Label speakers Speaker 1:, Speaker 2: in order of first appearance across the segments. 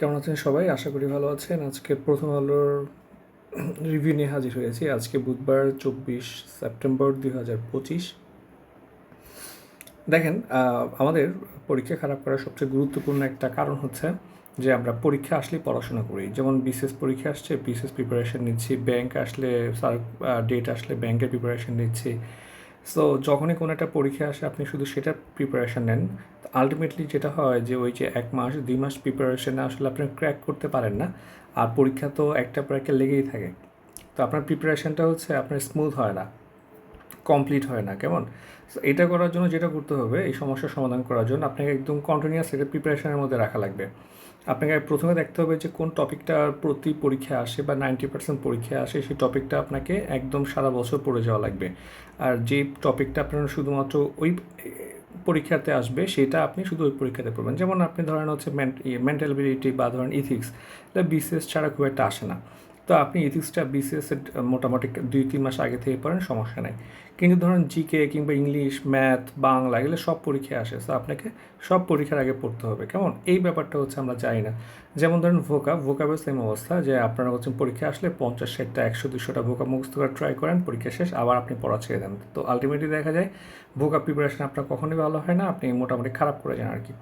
Speaker 1: কেমন আছেন সবাই? আশা করি ভালো আছেন। আজকে প্রথম আলোর রিভিউ নিয়ে হাজির হয়েছি। আজকে বুধবার, চব্বিশ সেপ্টেম্বর দুই হাজার পঁচিশ। দেখেন আমাদের পরীক্ষা খারাপ করার সবচেয়ে গুরুত্বপূর্ণ একটা কারণ হচ্ছে যে আমরা পরীক্ষা আসলেই পড়াশোনা করি। যেমন বিসিএস পরীক্ষা আসছে, বিসিএস প্রিপারেশন নিচ্ছি ব্যাংক আসলে ডেট আসলে ব্যাংকের প্রিপারেশন নিচ্ছি। সো যখনই কোনো একটা পরীক্ষা আসে, আপনি শুধু সেটা প্রিপারেশন নেন। আলটিমেটলি যেটা হয় যে ওই যে এক মাস, দুই মাস প্রিপারেশনে আসলে আপনি ক্র্যাক করতে পারেন না। আর পরীক্ষা তো একটা পর একটা লেগেই থাকে। তো আপনার প্রিপারেশনটা হচ্ছে আপনার স্মুথ হয় না কমপ্লিট হয় না, কেমন? এটা করার জন্য যেটা করতে হবে, এই সমস্যার সমাধান করার জন্য আপনাকে একদম কন্টিনিউয়াস এটা প্রিপারেশনের মধ্যে রাখা লাগবে। আপনাকে প্রথমে দেখতে হবে যে কোন টপিকটা প্রতি পরীক্ষা আসে বা নাইনটি পার্সেন্ট পরীক্ষা আসে, সেই টপিকটা আপনাকে একদম সারা বছর পড়ে যাওয়া লাগবে। আর যে টপিকটা আপনার শুধুমাত্র ওই পরীক্ষাতে আসবে, সেটা আপনি শুধু ওই পরীক্ষাতে পড়বেন। যেমন আপনি ধরেন হচ্ছে মেন্টাল এবিলিটি বা ধরেন ইথিক্স এটা বিসিএস ছাড়া খুব একটা আসে না। তো আপনি ইথিক্সটা বিসিএস এর মোটামুটি দুই, তিন মাস আগে থেকে পড়েন, সমস্যা নেই। কিন্তু ধরেন জিকে কিংবা ইংলিশ ম্যাথ বাংলা এগুলো সব পরীক্ষায় আসে তো আপনাকে সব পরীক্ষার আগে পড়তে হবে। কেমন? এই ব্যাপারটা হচ্ছে আমরা জানি না। যেমন ধরেন ভোকা ভোকাবের সেম অবস্থা যে আপনারা হচ্ছেন পরীক্ষা আসলে পঞ্চাশ ষাটটা একশো দুশোটা ভোকা মুখস্থ করে ট্রাই করেন, পরীক্ষা শেষ, আবার আপনি পড়া ছেড়ে দেন। তো আলটিমেটলি দেখা যায় ভোকা প্রিপারেশন আপনার কখনোই ভালো হয় না, আপনি মোটামুটি খারাপ করে যান আর কি।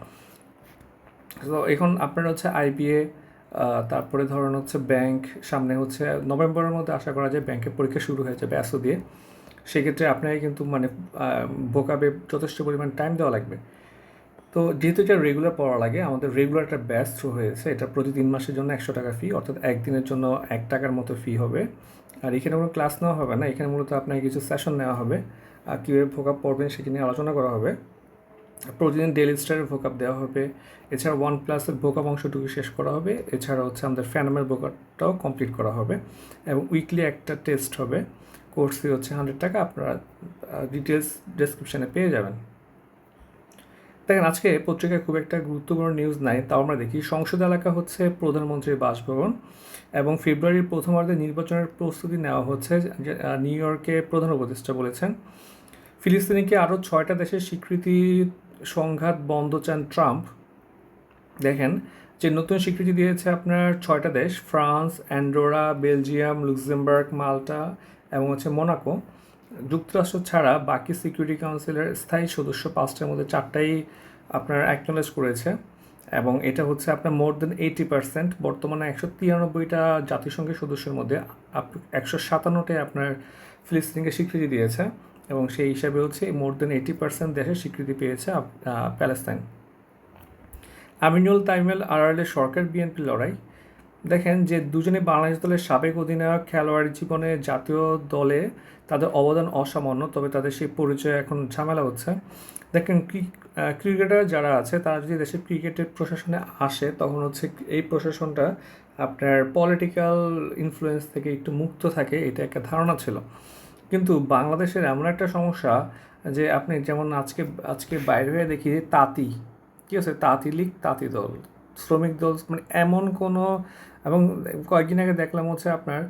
Speaker 1: তো এখন আপনার হচ্ছে আইবিএ তারপরে ধরুন হচ্ছে ব্যাংক সামনে হচ্ছে নভেম্বরের মধ্যে আশা করা যায় ব্যাংকের পরীক্ষা শুরু হয়ে যাবে দিয়ে। সেক্ষেত্রে আপনাকে কিন্তু মানে বোকাবে যথেষ্ট পরিমাণ টাইম দেওয়া লাগবে। তো যেহেতু এটা রেগুলার পড়া লাগে, আমাদের রেগুলার একটা ব্যাচ থ্রু হয়েছে, এটা প্রতি তিন মাসের জন্য একশো টাকা ফি অর্থাৎ একদিনের জন্য এক টাকার মতো ফি হবে। আর এখানে কোনো ক্লাস নেওয়া হবে না, এখানে মূলত আপনাকে কিছু সেশন নেওয়া হবে। আর কীভাবে ভোকাপ পড়বেন সেটা নিয়ে আলোচনা করা হবে। প্রতিদিন ডেলি স্টারের ভোকাপ দেওয়া হবে। এছাড়া ওয়ান প্লাসের ভোকাপ অংশটুকু শেষ করা হবে। এছাড়া হচ্ছে আমাদের ফ্যানামের ভোকাপটাও কমপ্লিট করা হবে। এবং উইকলি একটা টেস্ট হবে। কোর্স ফি হচ্ছে হান্ড্রেড টাকা। আপনারা ডিটেলস ডেসক্রিপশানে পেয়ে যাবেন। দেখেন, আজকে পত্রিকায় খুব একটা গুরুত্বপূর্ণ নিউজ নাই। তাও আমরা দেখি, সংসদ এলাকা হচ্ছে প্রধানমন্ত্রীর বাসভবন এবং ফেব্রুয়ারির প্রথমার্ধে নির্বাচনের প্রস্তুতি নেওয়া হচ্ছে নিউ ইয়র্কে প্রধান উপদেষ্টা বলেছেন। ফিলিস্তিনিকে আরও ছয়টা দেশের স্বীকৃতি সংঘাত বন্ধ চান ট্রাম্প। দেখেন যে নতুন স্বীকৃতি দিয়েছে আপনার ছয়টা দেশ, France, Andorra, Belgium, Luxembourg, Malta এবং হচ্ছে মোনাকো। যুক্তরাষ্ট্র ছাড়া বাকি সিকিউরিটি কাউন্সিলের স্থায়ী সদস্য পাঁচটার মধ্যে চারটাই আপনার অ্যাকনোলেজ করেছে এবং এটা হচ্ছে আপনার মোর দেন এইটি পার্সেন্ট বর্তমানে একশো তিরানব্বইটা জাতিসংঘের সদস্যের মধ্যে একশো সাতান্নটাই আপনার ফিলিস্তিনকে স্বীকৃতি দিয়েছে। এবং সেই হিসাবে হচ্ছে মোর দেন এইটি পার্সেন্ট দেশে স্বীকৃতি পেয়েছে প্যালেস্তাইন। আমিনুল তাইমেল আড়ালে সরকার বিএনপি লড়াই। দেখেন যে দুজনে বাংলাদেশ দলের সাবেক অধিনায়ক, খেলোয়াড়ি জীবনে জাতীয় দলে তাদের অবদান অসামান্য, তবে তাদের সেই পরিচয় এখন ঝামেলা হচ্ছে। দেখেন ক্রিকেটার যারা আছে, তারা যদি দেশের ক্রিকেটের প্রশাসনে আসে, তখন হচ্ছে এই প্রশাসনটা আপনার পলিটিক্যাল ইনফ্লুয়েন্স থেকে একটু মুক্ত থাকে, এটা একটা ধারণা ছিল। কিন্তু বাংলাদেশের এমন একটা সমস্যা যে আপনি যেমন আজকে আজকে বাইরে হয়ে দেখি তাঁতি কী আছে? তাঁতি লীগ, তাঁতি দল, শ্রমিক দল মানে এমন কোনো, এবং কয়েকদিন আগে দেখলাম হচ্ছে আপনার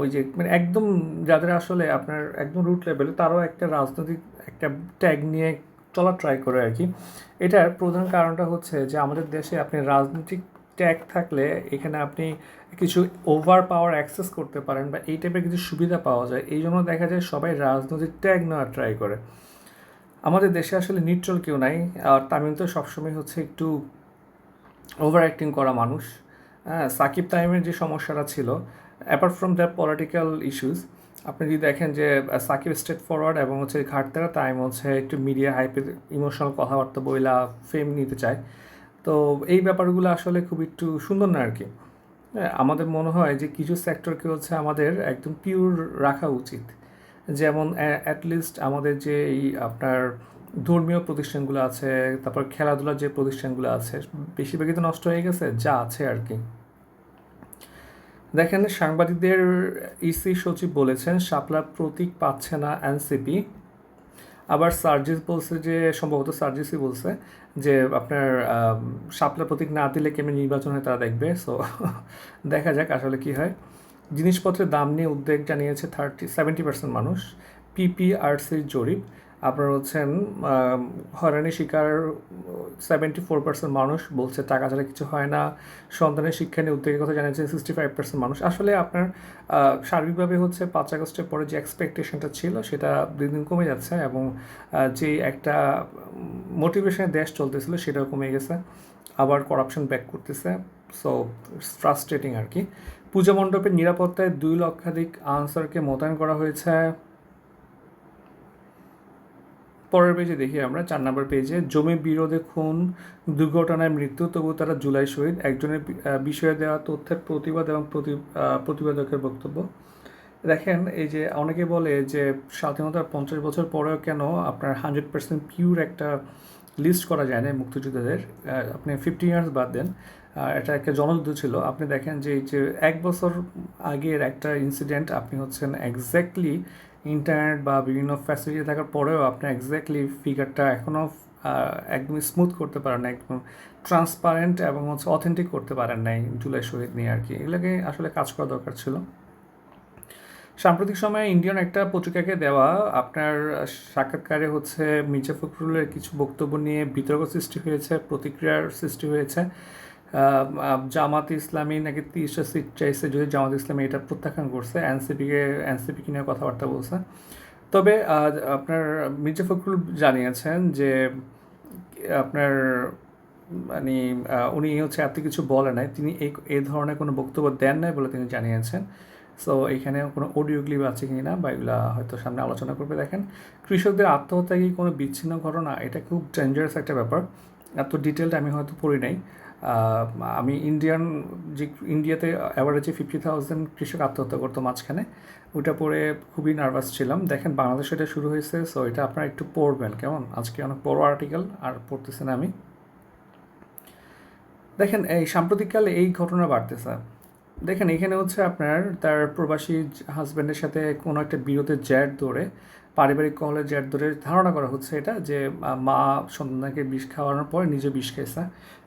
Speaker 1: ওই যে মানে একদম যাদের আসলে আপনার একদম রুট লেভেলে তারাও একটা রাজনৈতিক একটা ট্যাগ নিয়ে চলা ট্রাই করে আর কি। এটার প্রধান কারণটা হচ্ছে যে আমাদের দেশে আপনি রাজনৈতিক ট্যাগ থাকলে এখানে আপনি কিছু ওভার পাওয়ার অ্যাক্সেস করতে পারেন বা এই টাইপের কিছু সুবিধা পাওয়া যায়। এই জন্য দেখা যায় সবাই রাজনৈতিক ট্যাগ নেওয়ার ট্রাই করে। আমাদের দেশে আসলে নিউট্রাল কেউ নাই। আর তামিম তো সবসময় হচ্ছে একটু ওভার অ্যাক্টিং করা মানুষ। হ্যাঁ সাকিব তামিমের যে সমস্যাটা ছিল apart from the political issues আপনি যদি দেখেন যে সাকিব স্টেট ফরওয়ার্ড এবং হচ্ছে ঘাটতারা টাইম হচ্ছে একটু মিডিয়া হাইপের ইমোশনাল কথাবার্তা বইলা ফেম নিতে চায়। তো এই ব্যাপারগুলো আসলে খুব একটু সুন্দর না আর কি হ্যাঁ, আমাদের মনে হয় যে কিছু সেক্টরকে হচ্ছে আমাদের একদম পিওর রাখা উচিত। যেমন অ্যাটলিস্ট আমাদের যে এই আপনার ধর্মীয় প্রতিষ্ঠানগুলো আছে তারপর খেলাধুলার যে প্রতিষ্ঠানগুলো আছে বেশিরভাগই তো নষ্ট হয়ে গেছে যা আছে আর কি দেখেন সাংবাদিকদের ইসি সচিব বলেছেন শাপলা প্রতীক পাচ্ছে না এনসিপি আবার সার্জিস বলছে যে, সম্ভবত সার্জিসই বলছে যে, আপনার সাপলা প্রতীক না দিলে কেমন নির্বাচন হয় তারা দেখবে। সো দেখা যাক আসলে কি হয়। জিনিসপত্রের দাম নিয়ে উদ্বেগ জানিয়েছে থার্টি সেভেন্টি পার্সেন্ট মানুষ। পিপিআরসির জরিপ। আপনার হচ্ছেন হয়রানি শিকার সেভেন্টি ফোর পার্সেন্ট মানুষ বলছে টাকা ছাড়া কিছু হয় না। সন্তানের শিক্ষা নিয়ে উদ্যোগের কথা জানিয়েছে সিক্সটি ফাইভ পার্সেন্ট মানুষ। আসলে আপনার সার্বিকভাবে হচ্ছে পাঁচ আগস্টের পরে যে এক্সপেকটেশনটা ছিল সেটা দিন দিন কমে যাচ্ছে এবং যে একটা মোটিভেশনের দেশ চলতেছিল সেটাও কমে গেছে। আবার করাপশন ব্যাক করতেছে। সো ফ্রাস্ট্রেটিং আর কি। পূজা মণ্ডপের নিরাপত্তায় দুই লক্ষাধিক আনসারকে মোতায়েন করা হয়েছে। পরের পেজে দেখি আমরা। চার নম্বর পেজে জমি বিরোধে খুন, দুর্ঘটনায় মৃত্যু তবু তারা জুলাই শহীদ। একজনের বিষয়ে দেওয়া তথ্যের প্রতিবাদ এবং প্রতি প্রতিবাদকের বক্তব্য। দেখেন, এই যে অনেকে বলে যে স্বাধীনতার পঞ্চাশ বছর পরেও কেন আপনার হান্ড্রেড পার্সেন্ট পিওর একটা লিস্ট করা যায় না মুক্তিযোদ্ধাদের? আপনি ফিফটি ইয়ার্স বাদ দেন। এটা একটা জনযুদ্ধ ছিল। আপনি দেখেন যে এই যে এক বছর আগের একটা ইনসিডেন্ট আপনি হচ্ছেন এক্স্যাক্টলি ইন্টারনেট বা বিভিন্ন ফ্যাসিলিটি থাকার পরেও আপনি এক্স্যাক্টলি ফিগারটা এখনও একদমই স্মুথ করতে পারেন না, একদম ট্রান্সপারেন্ট এবং হচ্ছে অথেন্টিক করতে পারেন নাই জুলাই শহীদ নিয়ে আর কি। এগুলোকে আসলে কাজ করা দরকার ছিল। সাম্প্রতিক সময়ে ইন্ডিয়ান একটা পত্রিকাকে দেওয়া, আপনার সাক্ষাৎকারে হচ্ছে মির্জা ফখরুলের কিছু বক্তব্য নিয়ে বিতর্ক সৃষ্টি হয়েছে, প্রতিক্রিয়ার সৃষ্টি হয়েছে। জামাত ইসলামী নাকি তিরিশটা সিট চাইছে যদি জামাত ইসলামী এটা প্রত্যাখ্যান করছে এনসিপিকে এনসিপিকে নিয়ে কথাবার্তা বলছে। তবে আপনার মির্জা ফখরুল জানিয়েছেন যে আপনার মানে উনি হচ্ছে এত কিছু বলে নাই, তিনি এই এই ধরনের কোনো বক্তব্য দেন নাই বলে তিনি জানিয়েছেন। সো এখানে কোনো অডিও ক্লিপ আছে কি না বা এগুলা হয়তো সামনে আলোচনা করবে, দেখেন। কৃষকদের আত্মহত্যা কি কোনো বিচ্ছিন্ন ঘটনা? এটা খুব ডেঞ্জারাস একটা ব্যাপার। এত ডিটেলটা আমি হয়তো পড়ি নাই। আমি ইন্ডিয়ান যে ইন্ডিয়াতে অ্যাভারেজে ফিফটি থাউজেন্ড কৃষক আত্মহত্যা করতো মাঝখানে, ওইটা পড়ে খুবই নার্ভাস ছিলাম। দেখেন, বাংলাদেশে এটা শুরু হয়েছে সো এটা আপনারা একটু পড়বেন, কেমন? আজকে অনেক বড় আর্টিকেল আর পড়তেছেন আমি। দেখেন, এই সাম্প্রতিককালে এই ঘটনা বাড়তেছে। দেখেন, এখানে হচ্ছে আপনার তার প্রবাসী হাজব্যান্ডের সাথে কোনো একটা বিরোধের জ্যাট ধরে পারিবারিক কহলের জ্যাট ধরে ধারণা করা হচ্ছে এটা যে মা সন্তানকে বিষ খাওয়ানোর পরে নিজে বিষ খেয়েছে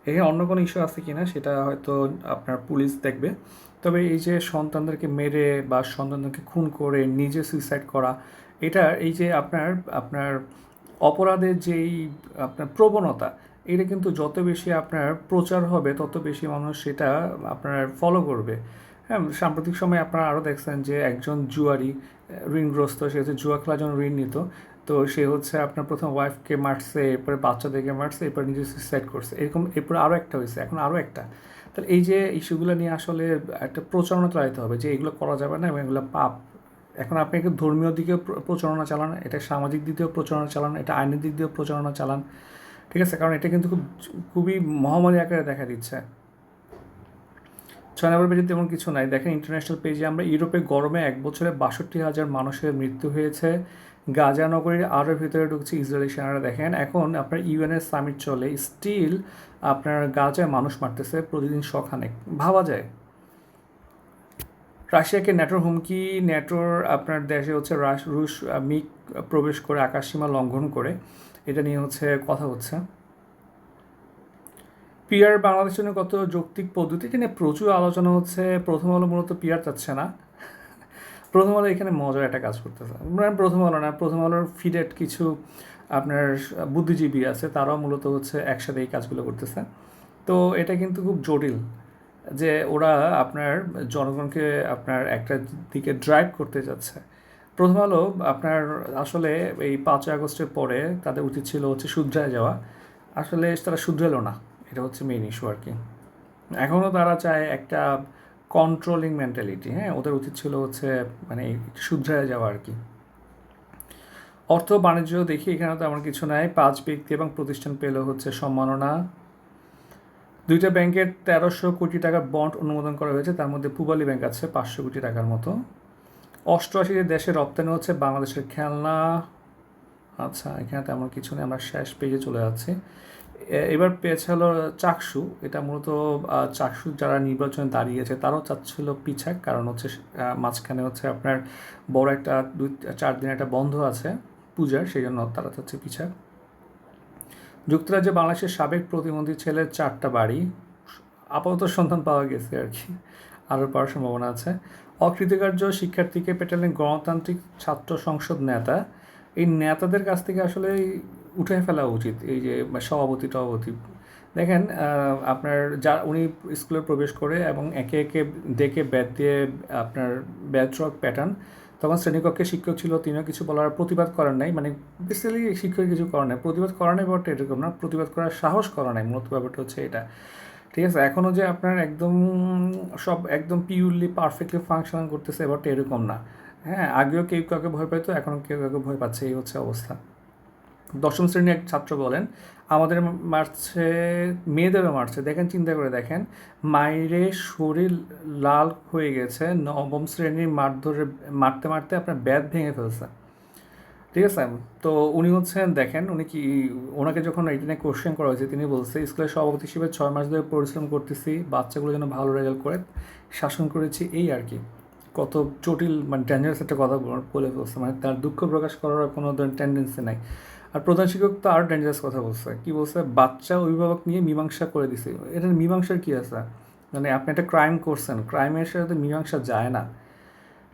Speaker 1: এখানে অন্য কোনো ইস্যু আছে কিনা সেটা হয়তো আপনার পুলিশ দেখবে। তবে এই যে সন্তানদেরকে মেরে বা সন্তানদেরকে খুন করে নিজে সুইসাইড করা, এটা এই যে আপনার আপনার অপরাধের যেই, আপনার প্রবণতা, এটা কিন্তু যত বেশি আপনার প্রচার হবে, তত বেশি মানুষ সেটা আপনার ফলো করবে। হ্যাঁ সাম্প্রতিক সময়ে আপনারা আরও দেখছেন যে একজন জুয়ারি ঋণগ্রস্ত, সে হচ্ছে জুয়া খেলার জন্য ঋণ নিত। তো সে হচ্ছে আপনার প্রথম ওয়াইফকে মারছে, এরপরে বাচ্চাদেরকে মারছে, এরপর নিজে সুইসাইড করছে। এরকম, এরপরে আরও একটা হয়েছে, এখন আরও একটা। তাহলে এই যে ইস্যুগুলো নিয়ে আসলে একটা প্রচারণা চালাতে হবে যে এগুলো করা যাবে না এবং এগুলো পাপ। এখন আপনি একটু ধর্মীয় দিকেও প্রচারণা চালান, এটা সামাজিক দিক দিয়েও প্রচারণা চালান, এটা আইনের দিক দিয়েও প্রচারণা চালান। ঠিক আছে? কারণ এটা কিন্তু খুব, খুবই মহামারী আকারে দেখা দিচ্ছে। ছয় নম্বর পেজে তেমন কিছু নাই। দেখেন ইন্টারন্যাশনাল পেজে আমরা ইউরোপে গরমে এক বছরে বাষট্টি হাজার মানুষের মৃত্যু হয়েছে। গাজা নগরীর আরও ভিতরে ঢুকছে ইসরায়েলি সেনারা। দেখেন, এখন আপনার ইউএনএর সামিট চলে। স্টিল আপনার গাজায় মানুষ মারতেছে প্রতিদিন শখানেক ভাবা যায়। রাশিয়াকে ন্যাটোর হুমকি ন্যাটোর আপনার দেশে হচ্ছে রাশ, রুশ মিক প্রবেশ করে আকাশসীমা লঙ্ঘন করে। এটা নিয়ে হচ্ছে কথা হচ্ছে। পিয়ার বাংলাদেশের জন্য কত যৌক্তিক পদ্ধতি? এটা নিয়ে প্রচুর আলোচনা হচ্ছে। প্রথম আলো মূলত পিয়ার চাচ্ছে না। প্রথম আলো এখানে মজার একটা কাজ করতেছে। মানে প্রথম আলো না, প্রথম আলোর ফিডেট কিছু আপনার বুদ্ধিজীবী আছে, তারাও মূলত হচ্ছে একসাথে এই কাজগুলো করতেছে। তো এটা কিন্তু খুব জটিল যে ওরা আপনার জনগণকে আপনার একটা দিকে ড্রাইভ করতে যাচ্ছে। প্রথম আলো আপনার আসলে এই পাঁচই আগস্টের পরে তাদের উচিত ছিল হচ্ছে শুধরায় যাওয়া। আসলে তারা শুধরালো না। এটা হচ্ছে মেইন ইস্যু আর কি। এখনও তারা চায় একটা কন্ট্রোলিং মেন্টালিটি হ্যাঁ? ওদের উচিত ছিল হচ্ছে মানে শুধরায় যাওয়া আর কি। অর্থ বাণিজ্য দেখি এখানে তো আমার কিছু নাই। পাঁচ ব্যক্তি এবং প্রতিষ্ঠান পেল হচ্ছে সম্মাননা। দুইটা ব্যাংকের তেরোশো কোটি টাকার বন্ড অনুমোদন করা হয়েছে। তার মধ্যে পূবালী ব্যাংক আছে পাঁচশো কোটি টাকার মতো। অষ্টআশিটি দেশে রপ্তানি হচ্ছে, বাংলাদেশের খেলনা। আচ্ছা এখানে তেমন কিছু নেই। আমরা শেষ পেজে চলে যাচ্ছি। এবার পেয়েছে হলো চাকসু। এটা মূলত চাকসু যারা নির্বাচনে দাঁড়িয়েছে, তারাও চাচ্ছিল পিছাক। কারণ হচ্ছে মাঝখানে হচ্ছে আপনার বড় একটা দুই, চার দিন একটা বন্ধ আছে পূজার, সেই জন্য তারা চাচ্ছে পিছাক। যুক্তরাজ্যে বাংলাদেশের সাবেক প্রতিমন্ত্রী ছেলের চারটা বাড়ি। আপাতত সন্ধান পাওয়া গেছে আর কি, আরও পাওয়ার সম্ভাবনা আছে। অকৃতকার্য শিক্ষার্থীকে পেটালেন গণতান্ত্রিক ছাত্র সংসদ নেতা। এই নেতাদের কাছ থেকে আসলে উঠে ফেলা উচিত, এই যে সভাপতি টভাপতি দেখেন আপনার যা, উনি স্কুলে প্রবেশ করে এবং একে একে ডেকে ব্যাট দিয়ে আপনার ব্যাট রক প্যাটার্ন, তখন শ্রেণীকক্ষে শিক্ষক ছিল, তিনিও কিছু বলার প্রতিবাদ করেন নাই মানে বেসিক্যালি শিক্ষক কিছু করেন নাই। প্রতিবাদ করা নাই ব্যাপারটা এরকম না, প্রতিবাদ করার সাহস করা নাই, মূলত ব্যাপারটা হচ্ছে এটা। ঠিক আছে এখনও যে আপনার একদম সব একদম পিওরলি পারফেক্টলি ফাংশন করতেছে, ব্যাপারটা এরকম না। হ্যাঁ আগেও কেউ কাউকে ভয় পাইতো এখনও কেউ কাউকে ভয় পাচ্ছে, এই হচ্ছে অবস্থা। দশম শ্রেণির এক ছাত্র বলেন, আমাদের মারছে, মেয়েদেরও মারছে। দেখেন, চিন্তা করে দেখেন মায়েরে শরীর লাল হয়ে গেছে, নবম শ্রেণির মার ধরে মারতে মারতে আপনার ব্যাত ভেঙে ফেলছে। ঠিক আছে? তো উনি হচ্ছেন, দেখেন, উনি কি, ওনাকে যখন এটা নিয়ে কোশ্চেন করা হয়েছে, তিনি বলছে, স্কুলের সভাপতি হিসেবে ছয় মাস ধরে পরিশ্রম করতেছি, বাচ্চাগুলো যেন ভালো রেজাল্ট করে, শাসন করেছি। এই আর কি। কত জটিল মানে ডেঞ্জারাস একটা কথা বল- ফেলছে। মানে তার দুঃখ প্রকাশ করার কোনো টেন্ডেন্সি নাই। আর প্রধান শিক্ষক তো আরও ডেঞ্জারাস কথা বলছে। কি বলছে? বাচ্চা অভিভাবক নিয়ে মীমাংসা করে দিছে। এটা মীমাংসার কি আছে? মানে আপনি একটা ক্রাইম করছেন ক্রাইমের সাথে মীমাংসা যায় না।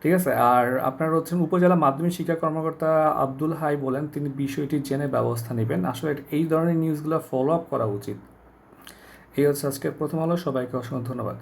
Speaker 1: ঠিক আছে? আর আপনার হচ্ছেন উপজেলা মাধ্যমিক শিক্ষা কর্মকর্তা আব্দুল হাই বলেন, তিনি বিষয়টি জেনে ব্যবস্থা নেবেন। আসলে এই ধরনের নিউজগুলো ফলো আপ করা উচিত। এই হচ্ছে আজকের প্রথম আলো। সবাইকে অসংখ্য ধন্যবাদ।